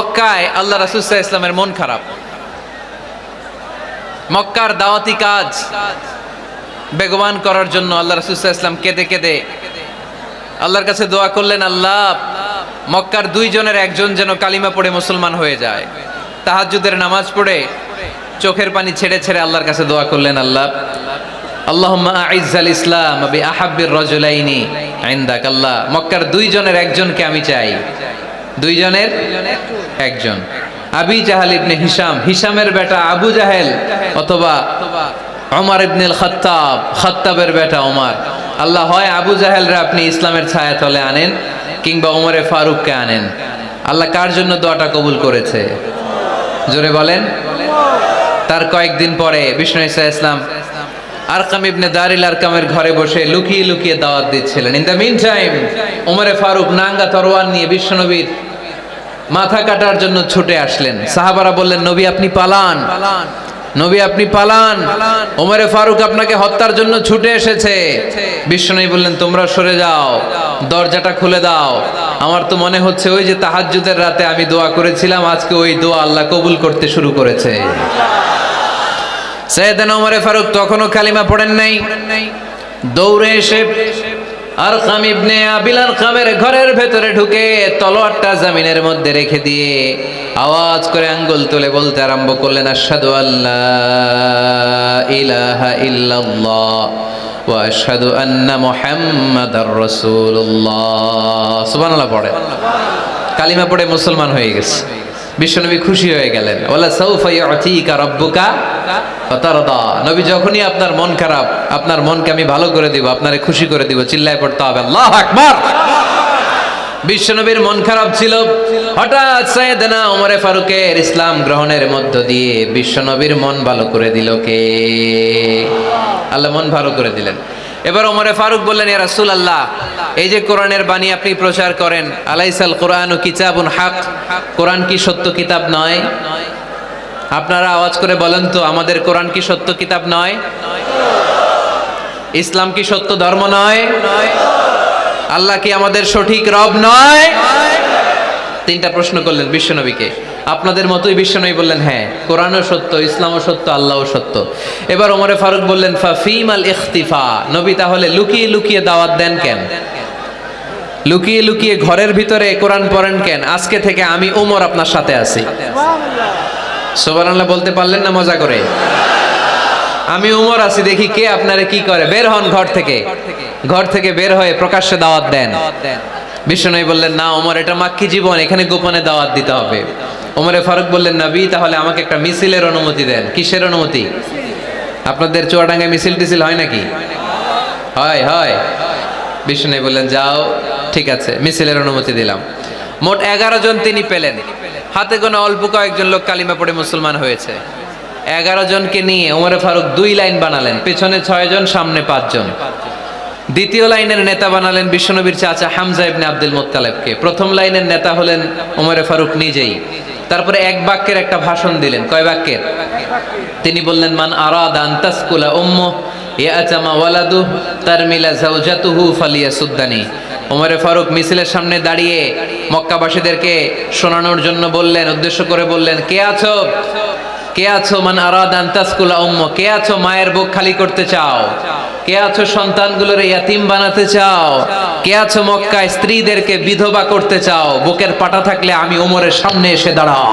মক্কায় আল্লাহ ইসলামের মন খারাপ। মক্কার দাওয়াতি কাজ বেগবান করার জন্য আল্লাহ ইসলাম কেঁদে কেঁদে আল্লাহর কাছে দোয়া করলেন, আল্লাহ, মক্কার দুইজনের একজন যেন কালিমা পড়ে মুসলমান হয়ে যায়। তাহাজ্জুদের নামাজ পড়ে চোখের পানি ছেড়ে ছেড়ে আল্লাহর কাছে দোয়া করলেন, আল্লাহ, আল্লাহুম্মা আইজ্জাল ইসলাম আবি আহাব্বির রাজুলাইনি ইনদাক, আল্লাহ, মক্কার দুইজনের একজনকে আমি চাই। দুইজনের একজন। আবি জাহাল ইবনে হিসাম হিসামের বেটা আবু জাহেল অথবা ওমর ইবনুল খাত্তাব খাত্তাবের বেটা ওমর। আল্লাহ হয় আবু জাহেলরা আপনি ইসলামের ছায়া তলে আনেন কিংবা ওমরে ফারুককে আনেন। আল্লাহ কার জন্য দোয়াটা কবুল করেছে? জোরে বলেন। তার কয়েকদিন পরে বিষ্ণু ইসা ইসলাম আরকাম ইবনে দারিল আরকামের ঘরে বসে লুকিয়ে লুকিয়ে দাওয়াত দিচ্ছিলেন। ইন দ্য মিন টাইম, ওমরে ফারুক নাঙ্গা তরোয়াল নিয়ে বিশ্বনবীর মাথা কাটার জন্য ছুটে আসলেন। সাহাবারা বললেন নবী আপনি পালান। নবী আপনি পালান। ওমরে ফারুক আপনাকে হত্যার জন্য ছুটে এসেছে। বিশ্বনবী বললেন তোমরা সরে যাও। দরজাটা খুলে দাও। আমার তো মনে হচ্ছে ওই যে তাহাজ্জুদের রাতে আমি দোয়া করেছিলাম আজকে ওই দোয়া আল্লাহ কবুল করতে শুরু করেছে। সৈয়দান ওমরে ফারুক তখনও কালিমা পড়েন নাই। দৌড়ে এসে আর খাম ইবনে আবিল আর খামের ঘরের ভেতরে ঢুকে তলোয়ারটা জামিনের মধ্যে রেখে দিয়ে আওয়াজ করে আঙ্গুল তুলে বলতে আরম্ভ করলেন, আশহাদু আল্লাহ ইলাহা ইল্লাল্লাহ ওয়া আশহাদু আন্না মুহাম্মাদার রাসূলুল্লাহ। সুবহানাল্লাহ পড়ে। কালিমা পড়ে মুসলমান হয়ে গেছে। বিশ্বনবী খুশি হয়ে গেলেন। ওলা সৌফা রাব্বুকা ফাতারদা। নবী যখনই আপনার মন খারাপ, আপনার মনকে আমি ভালো করে দিব, আপনারে খুশি করে দিব, চিল্লায় পড়তে হবে, আল্লাহু আকবার। বিশ্বনবীর মন খারাপ ছিল। হঠাৎ সাইয়েদনা ওমরে ফারুকের ইসলাম গ্রহণের মধ্য দিয়ে বিশ্বনবীর মন ভালো করে দিল কে? আল্লাহ মন ভালো করে দিলেন। এবার ওমরে ফারুক বললেন, ইয়া রাসূল আল্লাহ এই যে কোরআনের বাণী আপনি প্রচার করেন, আলাইসাল কোরআন ও কিতাবুন হাক, কোরআন কি সত্য কিতাব নয়? আপনারা আওয়াজ করে বলেন তো, আমাদের কোরআন কি সত্য কিতাব নয়? ইসলাম কি সত্য ধর্ম নয়? আল্লাহ কি আমাদের সঠিক রব নয়? তিনটা প্রশ্ন করলেন বিশ্বনবীকে। আপনাদের মতোই বিশ্বনবী বললেন হ্যাঁ কোরআনও সত্য, ইসলামও সত্য, আল্লাহও সত্য। এবার ওমরে ফারুক বললেন ফাফিম আল ইখতিফা। নবী তাহলে লুকিয়ে লুকিয়ে দাওয়াত দেন কেন? লুকিয়ে লুকিয়ে ঘরের ভিতরে কোরআন পড়েন কেন? আজকে থেকে আমি উমর আপনার সাথে আছি। সোবানাল্লাহ বলতে পারলেন না মজা করে? আমি উমর আছি, দেখি কে আপনারে কি করে? বের হন ঘর থেকে। ঘর থেকে বের হয়ে প্রকাশ্যে দাওয়াত দেন। বিষ্ণু বললেন, না, ওমর, এটা মাক্কি জীবন, এখানে গোপনে দাওয়াত দিতে হবে। ওমরে ফারুক বললেন, নবী, তাহলে আমাকে একটা মিছিলের অনুমতি দেন। কিসের অনুমতি? আপনাদের চুয়াডাঙ্গায় মিছিল টিছিল হয় নাকি? হয় হয়। বিষ্ণু বললেন, যাও, ঠিক আছে, মিছিলের অনুমতি দিলাম। মোট এগারো জন তিনি পেলেন। হাতে কোনো অল্প কয়েকজন লোক কালিমা পড়ে মুসলমান হয়েছে। এগারো জনকে নিয়ে ওমরে ফারুক দুই লাইন বানালেন, পেছনে ছয় জন সামনে পাঁচজন। দ্বিতীয় লাইনের নেতা বানালেন বিশ্বনবীর চাচা হামজা ইবনে আব্দুল মোত্তালেবকে। প্রথম লাইনের নেতা হলেন ওমরে ফারুক নিজেই। তারপরে এক বাক্যের একটা ভাষণ দিলেন। কয় বাক্যের? তিনি বললেন, মান আরাদ আন্তাসকুলা উম্মু ইয়াচামা ওয়ালাদু, তারমিলা জাওজাতুহু ফালিয়া সুদ্দানি ওমরে ফারুক মিছিলের সামনে দাঁড়িয়ে মক্কাবাসীদেরকে শোনানোর জন্য বললেন, উদ্দেশ্য করে বললেন, কে আছো? কে আছো? মান আরাদ আন্তাসকুলা উম্ম, কে আছো মায়ের বুক খালি করতে চাও? কে আছো সন্তানগুলোর ইয়াতিম বানাতে চাও? কে আছো মক্কায় স্ত্রীদেরকে বিধবা করতে চাও? বুকের পাটা থাকলে আমি ওমরের সামনে এসে দাঁড়াও।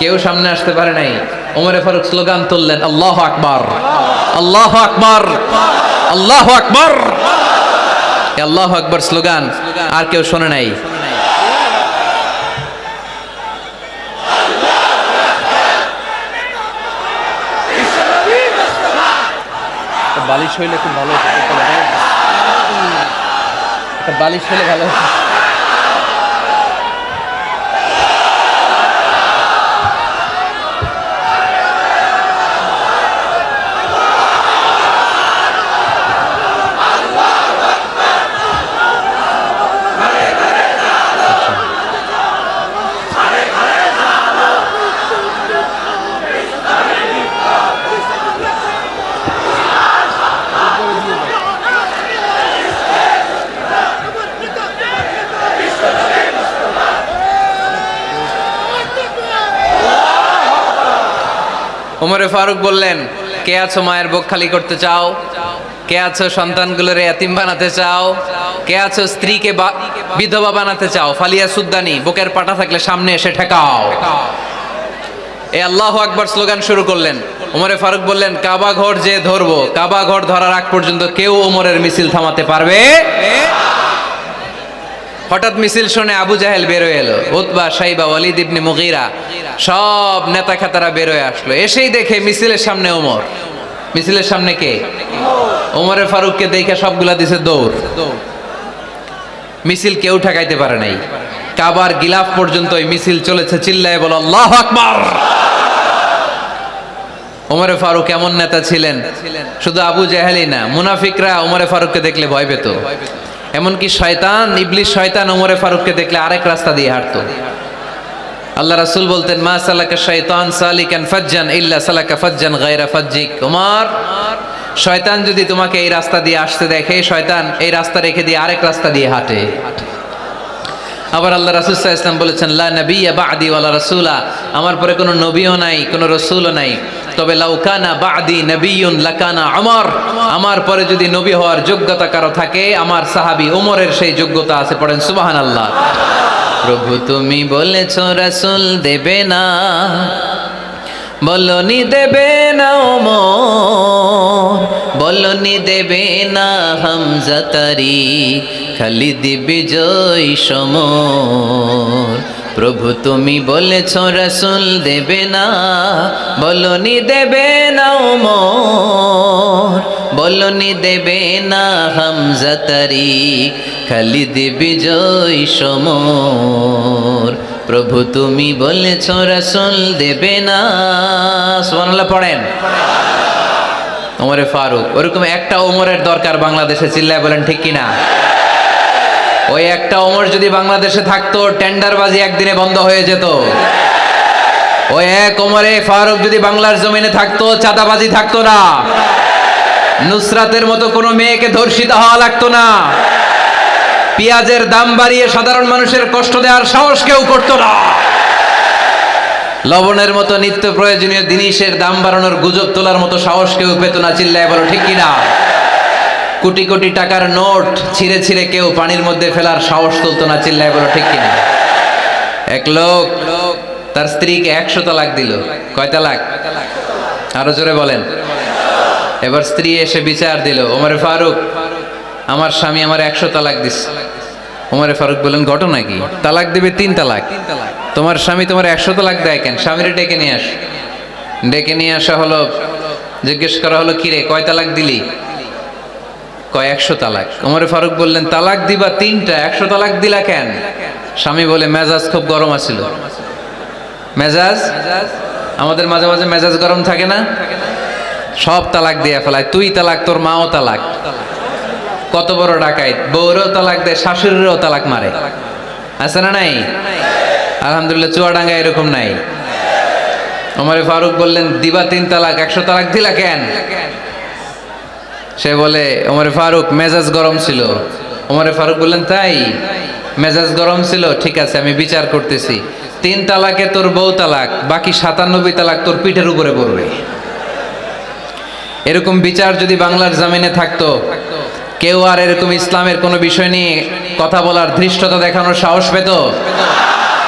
কেউ সামনে আসতে পারে নাই। ওমরে ফারুক স্লোগান তুললেন, আল্লাহ আকবার আল্লাহ আকবার আল্লাহ আকবার। আল্লাহ আকবার স্লোগান, আর কেউ শোনে নাই। বালিশ হইলে খুব ভালো। একটা বালিশ হইলে ভালো ওমরে ফারুক বললেন, কে আছো মায়ের বুক খালি করতে চাও? কে আছো সন্তানগুলোর এতিম বানাতে চাও? কে আছো স্ত্রীকে বিধবা বানাতে চাও? ফালিয়া সুদ্দানি, বুকের পাটা থাকলে সামনে এসে ঠেকাও। এ আল্লাহ আকবার স্লোগান শুরু করলেন। ওমরে ফারুক বললেন, কাবা ঘর যে ধরবো, কাবা ঘর ধরার আগ পর্যন্ত কেউ ওমরের মিছিল থামাতে পারবে? হঠাৎ মিছিল শুনে আবু জাহেল বেরোয় এলো। উতবা সাইবা ওয়ালিদ ইবনে মুগিরা, সব নেতা খাতারা বেরোয় আসলো। এসেই দেখে মিছিলের সামনে ওমর। মিছিলের সামনে কে? ওমরে ফারুককে দেখে সবগুলা দিছে দৌড়। মিছিল কেউ ঠেকাইতে পারে নাই। কাবার গিলাফ পর্যন্ত ওই মিছিল চলেছে, চিল্লায় বলো, আল্লাহ আকবার! ওমরে ফারুক এমন নেতা ছিলেন, শুধু আবু জাহেলই না, মুনাফিকরা ওমরে ফারুককে দেখলে ভয় পেত। এমনকি শয়তান ইবলিশ শয়তান ওমরে ফারুককে দেখলে আরেক রাস্তা দিয়ে হাঁটতো। আল্লাহ রাসূল বলতেন, মা সালাকা শয়তান সালিকান ফাজ্জান ইল্লা সালাকা ফাজ্জান গায়রা ফাজ্জিক। ওমর, শয়তান যদি তোমাকে এই রাস্তা দিয়ে আসতে দেখে, শয়তান এই রাস্তা রেখে দিয়ে আরেক রাস্তা দিয়ে হাঁটে। আবার আল্লাহ রাসূল ওয়াসাল্লাম বলেছেন, লা নাবিয়্যা বা'দি ওয়ালা রাসূলা। আমার পরে কোনো নবীও নাই, কোনো রসুলও নাই। তবে লাউকানা বা'দি নাবিয়্যুন লাকানা আমর আমার পরে যদি নবী হওয়ার যোগ্যতা কারও থাকে, আমার সাহাবী ওমরের সেই যোগ্যতা আছে, পড়েন সুবহানাল্লাহ। প্রভু তুমি বলেছ, রাসূল দেবে না। বলনি দেবে না ওমর বলনি দেবে না হামজা তারি খালিদ বিজয় সমর। প্রভু তুমি বলেছ, রসুল দেবে না, বলনি দেবে না ওমর, বলনি দেবে না হামজা তারি, খালিদ বিজয় সমর। প্রভু তুমি বলেছ, রসুল দেবে না। সুবহানাল্লাহ, পড়েন। ওমরে ফারুক, ওরকম একটা ওমরের দরকার বাংলাদেশে, চিল্লায় বলেন ঠিক কিনা? ওই একটা ওমর যদি বাংলাদেশে থাকতো, টেন্ডারবাজি একদিনে বন্ধ হয়ে যেত। ওই এক ওমরে ফারুক যদি বাংলার জমিনে থাকতো, চাঁদাবাজি থাকতো না। নুসরাতের মতো কোনো মেয়েকে ধর্ষিত হওয়া লাগতো না। পেঁয়াজের দাম বাড়িয়ে সাধারণ মানুষের কষ্ট দেওয়ার সাহস কেউ করতো না। লবণের মতো নিত্য প্রয়োজনীয় জিনিসের দাম বাড়ানোর গুজব তোলার মতো সাহস কেউ পেত না, চিল্লায় বলো, ঠিক কিনা? কোটি কোটি টাকার নোট ছিঁড়ে ছিঁড়ে কেউ পানির মধ্যে ফেলার সাহস তুলতো না, চিল্লায় বলো, ঠিক কিনা? এক লোক, তার স্ত্রীকে একশো তালাক দিল। কয় তালাক? আরও জোরে বলেন। এবার স্ত্রী এসে বিচার দিল, ওমরে ফারুক, আমার স্বামী আমার একশো তালাক দিস ওমরে ফারুক বললেন, ঘটনা কি? তালাক দিবে তিন তালাক। তোমার স্বামী তোমার একশো তালাক দেয় কেন? স্বামীরে ডেকে নিয়ে আস। ডেকে নিয়ে আসা হলো, জিজ্ঞেস করা হলো, কিরে, কয় তালাক দিলি? কয়, একশো তালাক। ওমরে ফারুক বললেন, তালাক দিবা তিনটা, একশো তালাক দিলা কেন? স্বামী বলে, মেজাজ খুব গরম আছিল। মেজাজ? আমাদের মাঝে মাঝে মেজাজ গরম থাকে না। সব তালাক দিয়ে ফেলায়। তুই তালাক, তোর মাও তালাক। কত বড় ডাকাইত। বউরেও তালাক দেয়, শাশুড়িরও তালাক মারে। আছে না নাই? আলহামদুলিল্লাহ চুয়াডাঙ্গা এরকম নাই। ওমরে ফারুক বললেন, দিবা তিন তালাক, একশো তালাক দিলা কেন? সে বলে, ওমরে ফারুক, মেজাজ গরম ছিল। ওমরে ফারুক বললেন, তাই, মেজাজ গরম ছিল, ঠিক আছে, আমি বিচার করতেছি। তিন তালাকে তোর বউ তালাক, বাকি সাতানব্বই তালাক তোর পিঠের উপরে পড়বে। এরকম বিচার যদি বাংলার জামিনে থাকতো, কেউ আর এরকম ইসলামের কোনো বিষয় নিয়ে কথা বলার ধৃষ্টতা দেখানোর সাহস পেত?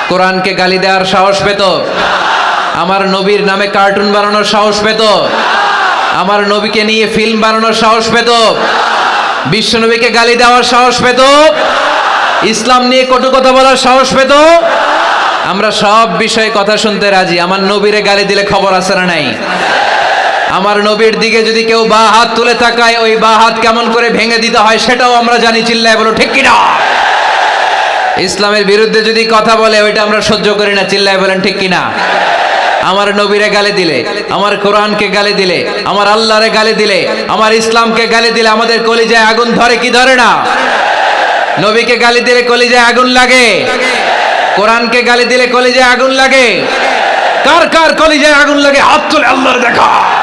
কোরআনকে গালি দেওয়ার সাহস পেত? আমার নবীর নামে কার্টুন বানানোর সাহস পেত? আমার নবীকে নিয়ে ফিল্ম বানানোর সাহস পেত। বিশ্ব নবীকে গালি দেওয়ার সাহস পেত। ইসলাম নিয়ে কটু কথা বলার সাহস পেত। আমরা সব বিষয়ে কথা শুনতে রাজি। আমার নবীরে গালি দিলে খবর আছে না নাই? আমার নবীর দিকে যদি কেউ বা হাত তুলে তাকায়, ওই বা হাত কেমন করে ভেঙে দিতে হয় সেটাও আমরা জানি, চিল্লায় বলো, ঠিক কিনা? ইসলামের বিরুদ্ধে যদি কথা বলে, ওইটা আমরা সহ্য করি না, চিল্লায় বলেন, ঠিক কিনা? আমার নবীরে গালে দিলে, আমার কোরআনকে গালি দিলে, আমার আল্লাহরে গালি দিলে, আমার ইসলামকে গালি দিলে আমাদের কলিজায় আগুন ধরে কি ধরে না? নবীকে গালি দিলে কলিজায় আগুন লাগে। কোরআনকে গালি দিলে কলিজায় আগুন লাগে। কার কার কলিজায় আগুন লাগে? হাত আল্লাহর দেখা।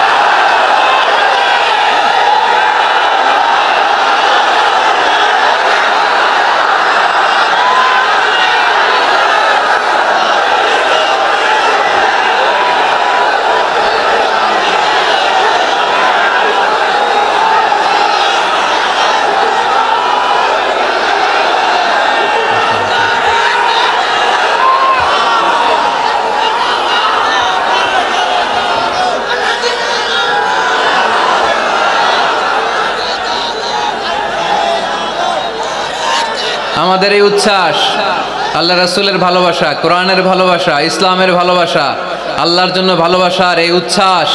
আমাদের এই উচ্ছ্বাস। আল্লাহ রাসুলের ভালোবাসা, কোরআনের ভালোবাসা, ইসলামের ভালোবাসা, আল্লাহর জন্য ভালোবাসার এই উচ্ছ্বাস,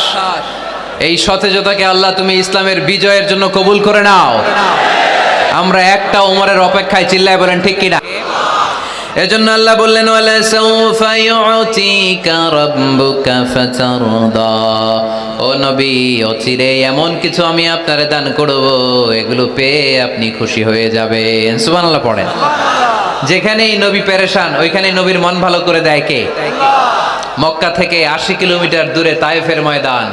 এই সতেজতাকে আল্লাহ তুমি ইসলামের বিজয়ের জন্য কবুল করে নাও। আমরা একটা উমরের অপেক্ষায় চিল্লায় বলেন, ঠিক কিনা? এজন্য আল্লাহ বললেন ও নবী, অচিরে এমন কিছু আমি আপনারে দান করব, এগুলো পেয়ে আপনি খুশি হয়ে যাবেন। সুবহানাল্লাহ পড়েন। যেখানেই নবী পেরেশান, ওইখানেই নবীর মন ভালো করে দেয় কে? মক্কা থেকে আশি কিলোমিটার দূরে তায়েফের ময়দান।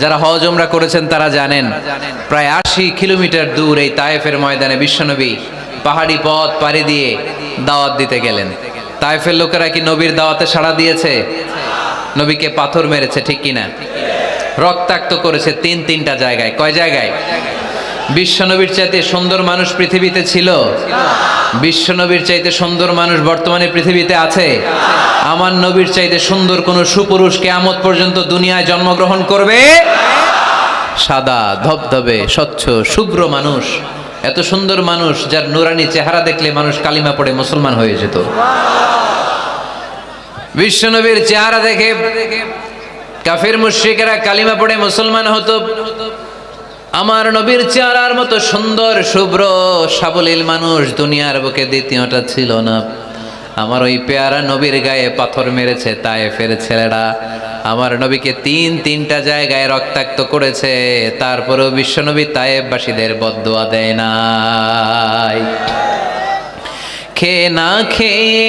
যারা হজ উমরা করেছেন তারা জানেন, প্রায় আশি কিলোমিটার দূর এই তায়েফের ময়দানে বিশ্বনবী পাহাড়ি পথ পাড়ি দিয়ে দাওয়াত দিতে গেলেন। তাইফের লোকেরা কি নবীর দাওয়াতে সাড়া দিয়েছে? নবীকে পাথর মেরেছে, ঠিক কিনা? রক্তাক্ত করেছে তিন তিনটা জায়গায়। কয় জায়গায়? বিশ্বনবীর চাইতে সুন্দর মানুষ পৃথিবীতে ছিল? বিশ্বনবীর চাইতে সুন্দর মানুষ বর্তমানে পৃথিবীতে আছে? আমার নবীর চাইতে সুন্দর কোন সুপুরুষ কেয়ামত পর্যন্ত দুনিয়ায় জন্মগ্রহণ করবে? সাদা, ধবধবে, স্বচ্ছ, শুভ্র মানুষ। এত সুন্দর মানুষ যার নুরানি চেহারা দেখলে মানুষ কালিমা পড়ে মুসলমান হয়ে যেত। বিশ্বনবীর চেহারা দেখে কাফের মুশ্রিকেরা কালিমা পড়ে মুসলমান হতো। আমার নবীর চেহারার মতো সুন্দর, শুভ্র, সাবলীল মানুষ দুনিয়ার বুকে দ্বিতীয়টা ছিল না। আমার ওই পেয়ারা নবীর গায়ে পাথর মেরেছে তায়েফের ছেলেরা আমার নবীকে তিন তিনটা জায়গায় রক্তাক্ত করেছে, তারপরেও বিশ্বনবী তায়েববাসীদের বদুয়া দেয় না খেয়ে না খেয়ে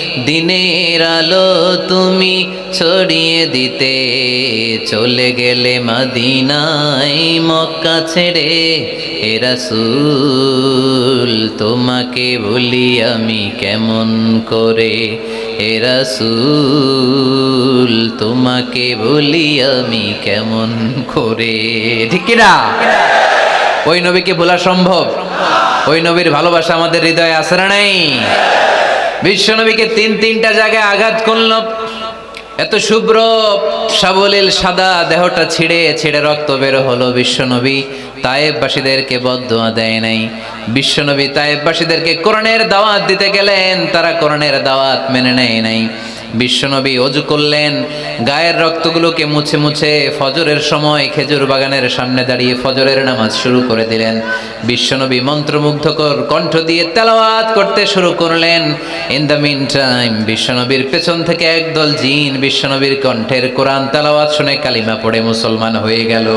দিনের আলো তুমি ছড়িয়ে দিতে চলে গেলে মাদিনাই মক্কা ছেড়ে এরা এরাসুল তোমাকে বলি আমি কেমন করে? এরা এরাসুল তোমাকে বলি আমি কেমন করে? ঠিক কিনা? ওই নবীকে ভোলা সম্ভব। ওই নবীর ভালোবাসা আমাদের হৃদয়ে আছে না নাই? বিশ্ব নবীকে তিন তিনটা জায়গায় আঘাত করল। এত শুভ্র সাবলীল সাদা দেহটা ছিঁড়ে ছিঁড়ে রক্ত বের হলো বিশ্বনবী। তায়েববাসীদেরকে বদোয়া দেয় নাই। বিশ্বনবী তায়েববাসীদেরকে কোরআনের দাওয়াত দিতে গেলেন, তারা কোরআনের দাওয়াত মেনে নেয় নাই। বিশ্বনবী অজু করলেন। গায়ের রক্তগুলোকে মুছে মুছে ফজরের সময় খেজুর বাগানের সামনে দাঁড়িয়ে ফজরের নামাজ শুরু করে দিলেন। বিশ্বনবী মন্ত্রমুগ্ধকর কণ্ঠ দিয়ে তেলাওয়াত করতে শুরু করলেন। ইন দ্য মিন টাইম বিশ্বনবীর পেছন থেকে একদল জিন বিশ্বনবীর কণ্ঠের কোরআন তেলাওয়াত শুনে কালিমা পড়ে মুসলমান হয়ে গেল।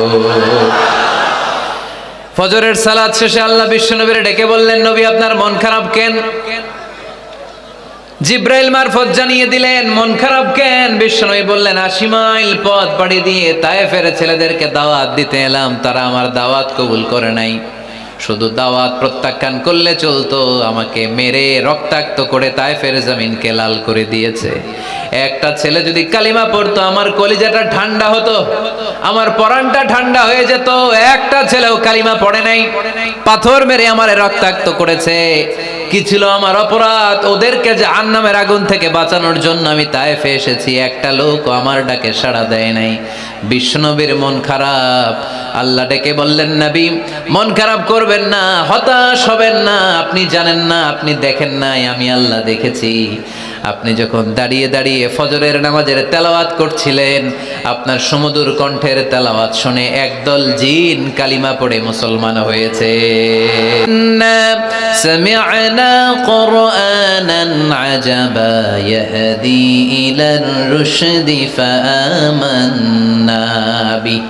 ফজরের সালাদ শেষে আল্লাহ বিশ্বনবীর ডেকে বললেন, নবী, আপনার মন খারাপ কেন? জিব্রাইল মারফত জানিয়ে দিলেন, মন খারাপ কেন? বিষ্ণুই বললেন, আশি মাইল পথ পাড়ি দিয়ে তায়েফের ছেলেদেরকে দাওয়াত দিতে এলাম, তারা আমার দাওয়াত কবুল করে নাই। শুধু দাওয়াত প্রত্যাখ্যান করলে চলতো, আমাকে মেরে রক্তাক্ত করে তায়েফের জমিনকে লাল করে দিয়েছে। একটা ছেলে যদি কালিমা পড়তো, আমার কলিজাটা ঠান্ডা হতো, আমার পরানটা ঠান্ডা হয়ে যেত, একটা ছেলেও কালিমা পড়ে নাই, পাথর মেরে আমার রক্তাক্ত করেছে। কি ছিল আমার অপরাধ? ওদেরকে যে আন্নামের আগুন থেকে বাঁচানোর জন্য আমি তায়েফে এসেছি, একটা লোক আমার ডাকে সাড়া দেয় নাই। বিষ্ণবীর মন খারাপ। আল্লাহ ডেকে বললেন, নাবি, মন খারাপ করবেন না, হতাশ হবেন না। আপনি জানেন না, আপনি দেখেন নাই, আমি আল্লাহ দেখেছি। আপনি যখন দাঁড়িয়ে দাঁড়িয়ে ফজরের নামাজের তেলাওয়াত করছিলেন আপনার সমুদুর কণ্ঠের তেলাওয়াত শুনে একদল জিন কালিমা পড়ে মুসলমান হয়েছে سمعنا قرآنا عجبا يهدي إلى الرشد فآمنا به